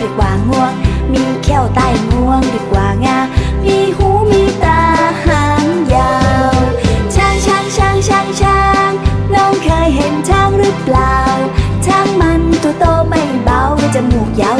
ดีกว่างวง มีแก้วใต้งวงดีกว่างา มีหูมีตาหางยาว ช้างช้างช้างช้างช้างน้องเคยเห็นช้างหรือเปล่า ช้างมันตัวโตไม่เบาจมูกยาว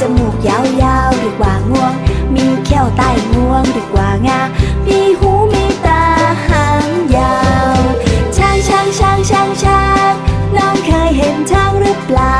จมูกยาวๆเรียกว่างวง มีเขี้ยวใต้งวงเรียกว่างา มีหูมีตาหางยาว ช้างช้างช้างช้างช้างน้องเคยเห็นช้างหรือเปล่า